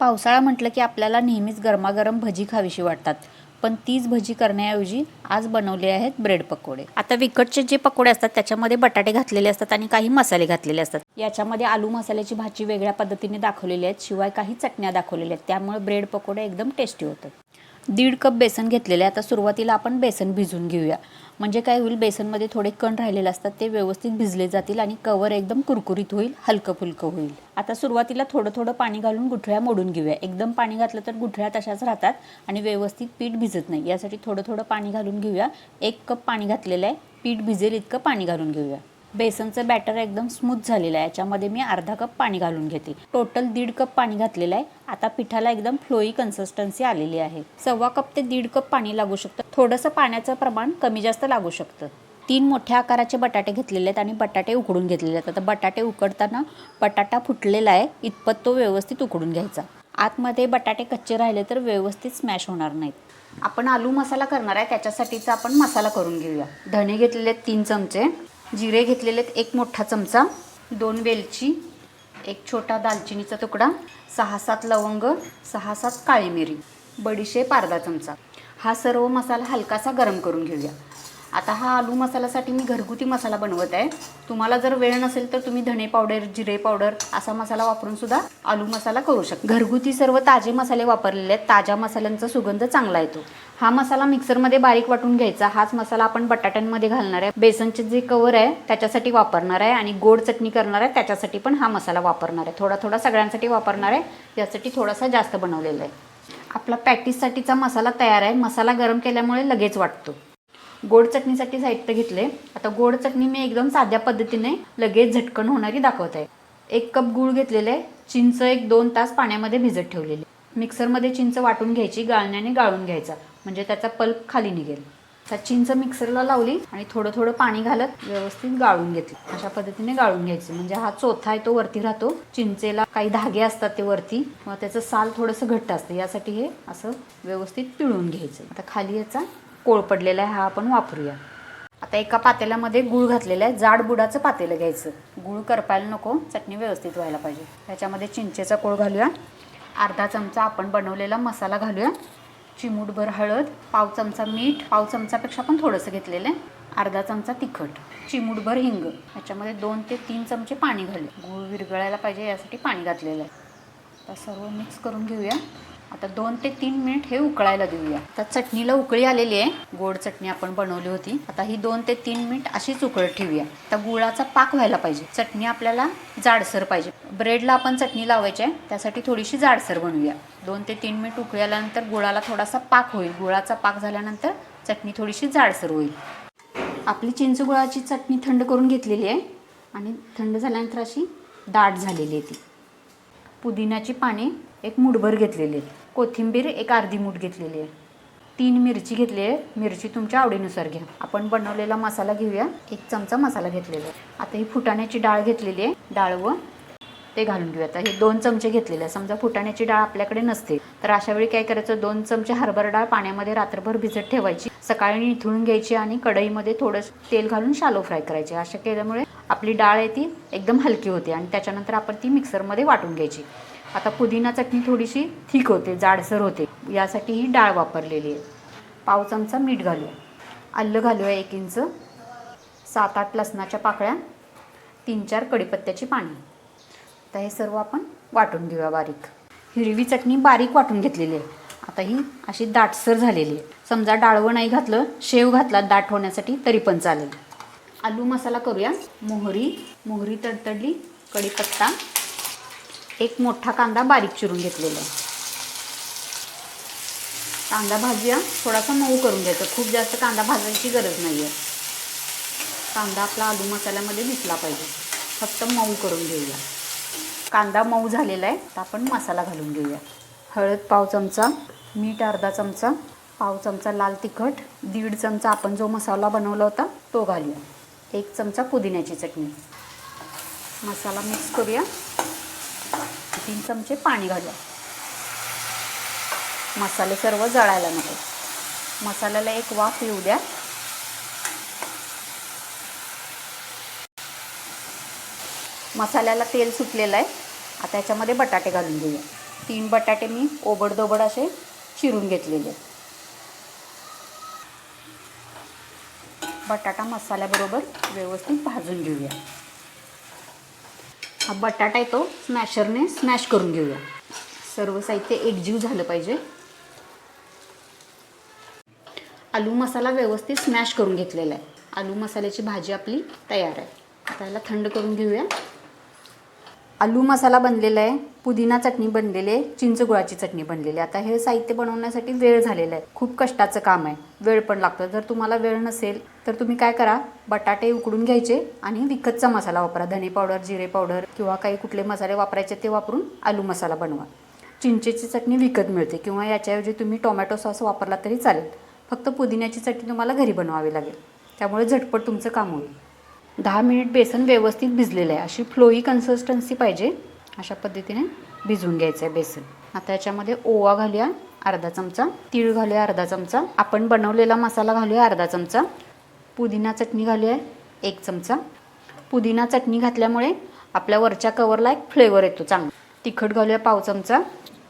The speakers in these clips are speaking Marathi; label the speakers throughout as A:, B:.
A: पावसाळा म्हटलं की आपल्याला नेहमीच गरमागरम भजी खावीशी वाटतात. पण तीच भजी करण्याऐवजी आज बनवले आहेत ब्रेड पकोडे. आता विकटचे जे पकोडे असतात त्याच्यामध्ये बटाटे घातलेले असतात आणि काही मसाले घातलेले असतात. याच्यामध्ये आलू मसाल्याची भाजी वेगळ्या पद्धतीने दाखवलेली आहेत शिवाय काही चटण्या दाखवलेल्या आहेत. त्यामुळे ब्रेड पकोडे एकदम टेस्टी होतात. दीड कप बेसन घेतलेले आहे. आता सुरुवातीला आपण बेसन भिजून घेऊया. म्हणजे काय होईल बेसनमध्ये थोडे कण राहिलेले असतात ते व्यवस्थित भिजले जातील आणि कवर एकदम कुरकुरीत होईल हलकं फुलकं होईल. आता सुरुवातीला थोडं थोडं पाणी घालून गुठळ्या मोडून घेऊया. एकदम पाणी घातलं तर गुठळ्या तशाच राहतात आणि व्यवस्थित पीठ भिजत नाही. यासाठी थोडं थोडं पाणी घालून घेऊया. एक कप पाणी घातलेलं आहे. पीठ भिजेल इतकं पाणी घालून घेऊया. बेसनचं बॅटर एकदम स्मूथ झालेलं आहे. याच्यामध्ये मी अर्धा कप पाणी घालून घेते. टोटल दीड कप पाणी घातलेलं आहे. आता पिठाला एकदम फ्लोई कन्सिस्टन्सी आलेली आहे. सव्वा कप ते दीड कप पाणी लागू शकतं. थोडंसं पाण्याचं प्रमाण कमी जास्त लागू शकतं. तीन मोठ्या आकाराचे बटाटे घेतलेले आहेत आणि बटाटे उकडून घेतलेले आहेत. आता बटाटे उकडताना बटाटा फुटलेला आहे. इतपत तो व्यवस्थित उकडून घ्यायचा. आतमध्ये बटाटे कच्चे राहिले तर व्यवस्थित स्मॅश होणार नाहीत. आपण आलू मसाला करणार आहे. त्याच्यासाठीचा आपण मसाला करून घेऊया. धणे घेतलेले आहेत तीन चमचे. जिरे घेतलेले आहेत. एक मोठा चमचा दोन वेलची एक छोटा दालचिनीचा तुकडा सहा सात लवंग सहा सात काळी मिरी बडीशेप अर्धा चमचा. हा सर्व मसाला हलकासा गरम करून घेऊया. आता हा आलू मसाल्यासाठी मी घरगुती मसाला बनवत आहे. तुम्हाला जर वेळ नसेल तर तुम्ही धणे पावडर जिरे पावडर असा मसाला वापरून सुद्धा आलू मसाला करू शकता. घरगुती सर्व ताजे मसाले वापरलेले आहेत. ताज्या मसाल्यांचा सुगंध चांगला येतो. हा मसाला मिक्सरमध्ये बारीक वाटून घ्यायचा. हाच मसाला आपण बटाट्यांमध्ये घालणार आहे. बेसनचे जे कवर आहे त्याच्यासाठी वापरणार आहे आणि गोड चटणी करणार आहे त्याच्यासाठी पण हा मसाला वापरणार आहे. थोडा थोडा सगळ्यांसाठी वापरणार आहे. यासाठी थोडासा जास्त बनवलेला आहे. आपला पॅटीससाठीचा मसाला तयार आहे. मसाला गरम केल्यामुळे लगेच वाटतो. गोड चटणीसाठी साहित्य घेतले. आता गोड चटणी मी एकदम साध्या पद्धतीने लगेच झटकन होणारी दाखवत. आहे एक कप गूळ घेतलेले आहे चिंच एक दोन तास पाण्यामध्ये भिजत ठेवलेली. मिक्सरमध्ये चिंच वाटून घ्यायची गाळण्याने गाळून घ्यायचा. म्हणजे त्याचा पल्प खाली निघेल. त्या चिंच मिक्सरला लावली आणि थोडं थोडं पाणी घालत व्यवस्थित गाळून घेतली. अशा पद्धतीने गाळून घ्यायचं. म्हणजे हा चोथा आहे तो वरती राहतो. चिंचेला काही धागे असतात ते वरती. मग त्याचं साल थोडंसं घट्ट असतं. यासाठी हे असं व्यवस्थित पिळून घ्यायचं. आता खाली याचा कोळ पडलेला आहे हा आपण वापरूया. आता एका पातेल्यामध्ये गूळ घातलेलं आहे जाड बुडाचं पातेलं घ्यायचं. गूळ करपायला नको चटणी व्यवस्थित व्हायला पाहिजे. त्याच्यामध्ये चिंचेचा कोळ घालूया. अर्धा चमचा आपण बनवलेला मसाला घालूया. चिमूटभर हळद पाव चमचा मीठ पाव चमचापेक्षा पण थोडंसं घेतलेलं आहे. अर्धा चमचा तिखट चिमूटभर हिंग. ह्याच्यामध्ये दोन ते तीन चमचे पाणी घालू गूळ विरघळायला पाहिजे यासाठी पाणी घातलेलं आहे. आता सर्व मिक्स करून घेऊया. आता दोन ते तीन मिनिट हे उकळायला देऊया. आता चटणीला उकळी आलेली आहे. गोड चटणी आपण बनवली होती. आता ही दोन ते तीन मिनिट अशीच उकळत ठेवूया. आता गुळाचा पाक व्हायला पाहिजे. चटणी आपल्याला जाडसर पाहिजे. ब्रेडला आपण चटणी लावायची आहे. त्यासाठी थोडीशी जाडसर बनवूया. दोन ते तीन मिनिट उकळी आल्यानंतर गुळाला थोडासा पाक होईल. गुळाचा पाक झाल्यानंतर चटणी थोडीशी जाडसर होईल. आपली चिंच गुळाची चटणी थंड करून घेतलेली आहे. आणि थंड झाल्यानंतर अशी दाट झालेली आहे ती. पुदिन्याची पाने एक मुठभर घेतलेली आहे कोथिंबीर एक अर्धी मूठ घेतलेली आहे. तीन मिरची घेतली आहे. मिरची तुमच्या आवडीनुसार घ्या. आपण बनवलेला मसाला घेऊया. एक चमचा मसाला घेतलेला आहे. आता ही फुटाण्याची डाळ घेतलेली आहे. डाळ व ते घालून घेऊया. आता हे दोन चमचे घेतलेले आहे. समजा फुटाण्याची डाळ आपल्याकडे नसते. तर अशा वेळी काय करायचं? दोन चमचे हरभर डाळ पाण्यामध्ये रात्रभर भिजत ठेवायची. सकाळी निथळून घ्यायची आणि कढईमध्ये थोडं तेल घालून शालो फ्राय करायचे. अशा केल्यामुळे आपली डाळ आहे ती एकदम हलकी होते आणि त्याच्यानंतर आपण ती मिक्सरमध्ये वाटून घ्यायची. आता पुदिना चटणी थोडीशी थिक होते जाडसर होते. यासाठी ही डाळ वापरलेली आहे. पाव चमचा मीठ घालूया. आलं घालूया एक इंच. सात आठ लसणाच्या पाकळ्या. तीन चार कडीपत्त्याची पाणी आता हे सर्व आपण वाटून घेऊया बारीक. हिरवी चटणी बारीक वाटून घेतलेली आहे. आता ही अशी दाटसर झालेली आहे. समजा डाळवं नाही घातलं शेव घातला दाट होण्यासाठी तरी पण चालेल. आलू मसाला करूया. मोहरी मोहरी तडतडली कढीपत्ता एक मोठा कांदा बारीक चिरून घेतलेला आहे. कांदा भाजूया. थोडासा मऊ करून घ्यायचा. खूप जास्त कांदा भाजायची गरज नाही आहे कांदा आपला आलू मसाल्यामध्ये दिसला पाहिजे. फक्त मऊ करून घेऊया. कांदा मऊ झालेला आहे. तर आपण मसाला घालून घेऊया. हळद पाव चमचा मीठ अर्धा चमचा पाव चमचा लाल तिखट दीड चमचा आपण जो मसाला बनवला होता तो घालूया. एक चमचा पुदिन्याची चटणी. मसाला मिक्स करूया. तीन चमचे पाणी घालूया. मसाले सर्व जळायला नको. मसाल्याला एक वाफ येऊ द्या. मसाल्याला तेल सुटलेलं आहे. आता याच्यामध्ये बटाटे घालून घेऊया. तीन बटाटे मी ओबडदोबड असे चिरून घेतलेले. बटाटा मसाल्याबरोबर व्यवस्थित भाजून घेऊया. हा बटाटा आहे तो स्मॅशरने स्मॅश करून घेऊया. सर्व साहित्य एकजीव झालं पाहिजे. आलू मसाला व्यवस्थित स्मॅश करून घेतलेला आहे. आलू मसाल्याची भाजी आपली तयार आहे. त्याला थंड करून घेऊया. आलू मसाला बनलेला आहे. पुदिना चटणी बनलेली आहे. चिंच गुळाची चटणी बनलेली आहे. आता हे साहित्य बनवण्यासाठी वेळ झालेला आहे. खूप कष्टाचं काम आहे. वेळ पण लागतो. जर तुम्हाला वेळ नसेल तर तुम्ही काय करा बटाटे उकडून घ्यायचे आणि विकतचा मसाला वापरा. धने पावडर जिरे पावडर किंवा काही कुठले मसाले वापरायचे ते वापरून आलू मसाला बनवा. चिंचेची चटणी विकत मिळते किंवा याच्याऐवजी तुम्ही टोमॅटो सॉस वापरला तरी चालेल. फक्त पुदिन्याची चटणी तुम्हाला घरी बनवावी लागेल. त्यामुळे झटपट तुमचं काम होईल. दहा मिनिट बेसन व्यवस्थित भिजलेलं आहे. अशी फ्लोई कन्सिस्टन्सी पाहिजे. अशा पद्धतीने भिजवून घ्यायचं आहे बेसन. आता याच्यामध्ये ओवा घालूया अर्धा चमचा तीळ घालूया अर्धा चमचा. आपण बनवलेला मसाला घालूया अर्धा चमचा. पुदिना चटणी घालूया एक चमचा. पुदिना चटणी घातल्यामुळे आपल्या वरच्या कवरला एक फ्लेवर येतो चांगला. तिखट घालूया पाव चमचा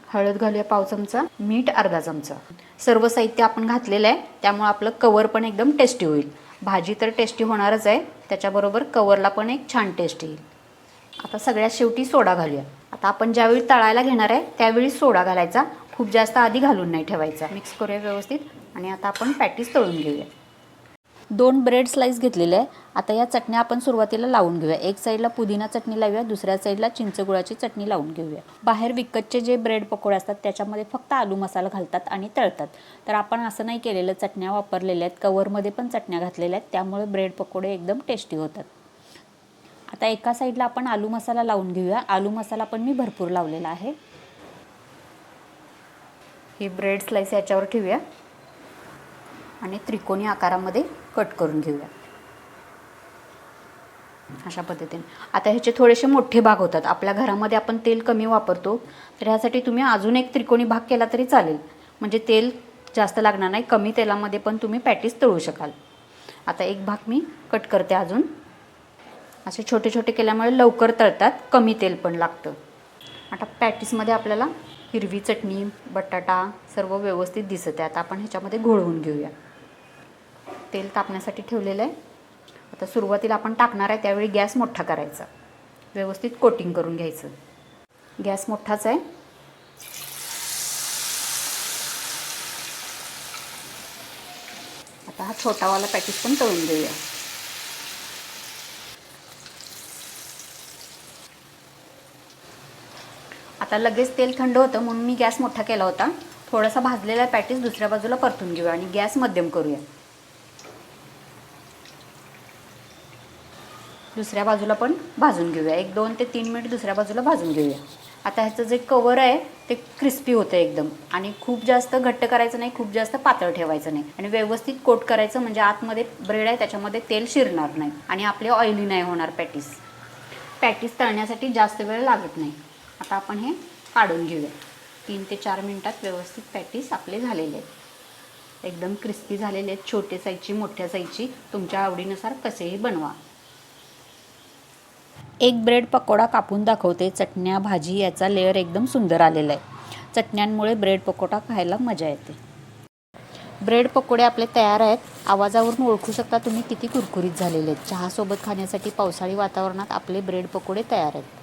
A: हळद घालूया पाव चमचा मीठ अर्धा चमचा. सर्व साहित्य आपण घातलेलं आहे त्यामुळे आपलं कवर पण एकदम टेस्टी होईल. भाजी तर टेस्टी होणारच आहे त्याच्याबरोबर कवरला पण एक छान टेस्ट येईल. आता सगळ्यात शेवटी सोडा घालूया. आता आपण ज्यावेळी तळायला घेणार आहे त्यावेळी सोडा घालायचा. खूप जास्त आधी घालून नाही ठेवायचा. मिक्स करूया व्यवस्थित आणि आता आपण पॅटीस तळून घेऊया. दोन ब्रेड स्लाईस घेतलेले आहे. आता या चटण्या आपण सुरुवातीला लावून घेऊया. एक साईडला पुदिना चटणी लावूया दुसऱ्या साईडला चिंचगुळाची चटणी लावून घेऊया. बाहेर विकतचे जे ब्रेड पकोडे असतात त्याच्यामध्ये फक्त आलू मसाला घालतात आणि तळतात. तर आपण असं नाही केलेलं चटण्या वापरलेल्या आहेत. कवरमध्ये पण चटण्या घातलेल्या आहेत. त्यामुळे ब्रेड पकोडे एकदम टेस्टी होतात. आता एका साईडला आपण आलू मसाला लावून घेऊया. आलू मसाला पण मी भरपूर लावलेला आहे. ही ब्रेड स्लाईस याच्यावर ठेवूया. आणि त्रिकोणी आकारामध्ये कट करून घेऊया. अशा पद्धतीने. आता ह्याचे थोडेसे मोठे भाग होतात. आपल्या घरामध्ये आपण तेल कमी वापरतो. तर ह्यासाठी तुम्ही अजून एक त्रिकोणी भाग केला तरी चालेल. म्हणजे तेल जास्त लागणार नाही. कमी तेलामध्ये पण तुम्ही पॅटीस तळू शकाल. आता एक भाग मी कट करते अजून. असे छोटे छोटे केल्यामुळे लवकर तळतात. कमी तेल पण लागतं. आता पॅटीसमध्ये आपल्याला हिरवी चटणी बटाटा सर्व व्यवस्थित दिसत आहे आता आपण ह्याच्यामध्ये घोळवून घेऊया. तेल तापण्यासाठी ठेवलेलं आहे. आता सुरुवातीला आपण टाकणार आहे त्यावेळी गॅस मोठा करायचा. व्यवस्थित कोटिंग करून घ्यायचं. गॅस मोठाच आहे. आता हा छोटावाला पॅकेज पण तळून देऊया आता लगेच तेल थंड होतं म्हणून मी गॅस मोठा केला होता. थोडासा भाजलेला पॅटीस दुसऱ्या बाजूला परतून घेऊया आणि गॅस मध्यम करूया. दुसऱ्या बाजूला पण भाजून घेऊया. एक दोन ते तीन मिनिट दुसऱ्या बाजूला भाजून घेऊया. आता ह्याचं जे कवर आहे ते क्रिस्पी होतं एकदम. आणि खूप जास्त घट्ट करायचं नाही खूप जास्त पातळ ठेवायचं नाही. आणि व्यवस्थित कोट करायचं म्हणजे आतमध्ये ब्रेड आहे त्याच्यामध्ये तेल शिरणार नाही. आणि आपले ऑइली नाही होणार पॅटीस पॅटीस तळण्यासाठी जास्त वेळ लागत नाही. आता आपण हे काढून घेऊया. तीन ते चार मिनटात व्यवस्थित पॅटीस आपले झालेले आहेत. एकदम क्रिस्पी झालेले आहेत छोटे साईजची मोठ्या साईजची. तुमच्या आवडीनुसार कसेही बनवा. एक ब्रेड पकोडा कापून दाखवते. चटण्या भाजी याचा लेअर एकदम सुंदर आलेला आहे. चटण्यांमुळे ब्रेड पकोडा खायला मजा येते. ब्रेड पकोडे आपले तयार आहेत. आवाजावरून ओळखू शकता तुम्ही किती कुरकुरीत झालेले आहेत. चहासोबत खाण्यासाठी पावसाळी वातावरणात आपले ब्रेड पकोडे तयार आहेत.